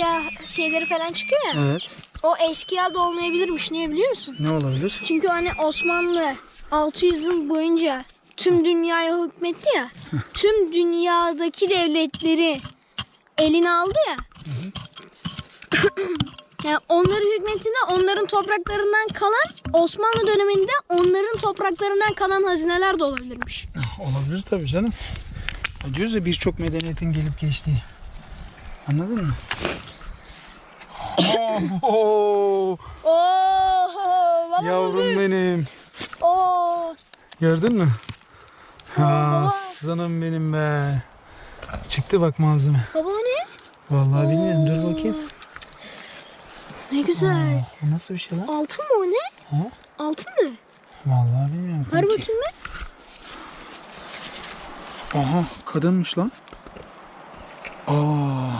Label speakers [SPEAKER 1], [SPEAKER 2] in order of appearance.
[SPEAKER 1] Ya şeyleri falan çıkıyor ya.
[SPEAKER 2] Evet.
[SPEAKER 1] O eşkıya da olmayabilirmiş. Niye biliyor musun?
[SPEAKER 2] Ne olabilir?
[SPEAKER 1] Çünkü hani Osmanlı 600 yıl boyunca tüm dünyaya hükmetti ya. tüm dünyadaki devletleri eline aldı ya. yani onları hükmettiğinde onların topraklarından kalan Osmanlı döneminde onların topraklarından kalan hazineler de olabilirmiş.
[SPEAKER 2] Olabilir tabii canım. Diyoruz ya birçok medeniyetin gelip geçtiği. Anladın mı? Oh,
[SPEAKER 1] Oo, baba
[SPEAKER 2] yavrum benim.
[SPEAKER 1] Oo,
[SPEAKER 2] Gördün mü? Ha, aslanım benim be. Çıktı bak malzeme.
[SPEAKER 1] baba o ne?
[SPEAKER 2] Vallahi bilmiyorum. Dur bakayım.
[SPEAKER 1] Ne güzel.
[SPEAKER 2] O nasıl bir şey lan?
[SPEAKER 1] Altın mı o ne?
[SPEAKER 2] Ha?
[SPEAKER 1] Altın mı?
[SPEAKER 2] Vallahi bilmiyorum.
[SPEAKER 1] Ver
[SPEAKER 2] kanki.
[SPEAKER 1] bakayım ben.
[SPEAKER 2] Aha kadınmış lan. Aa.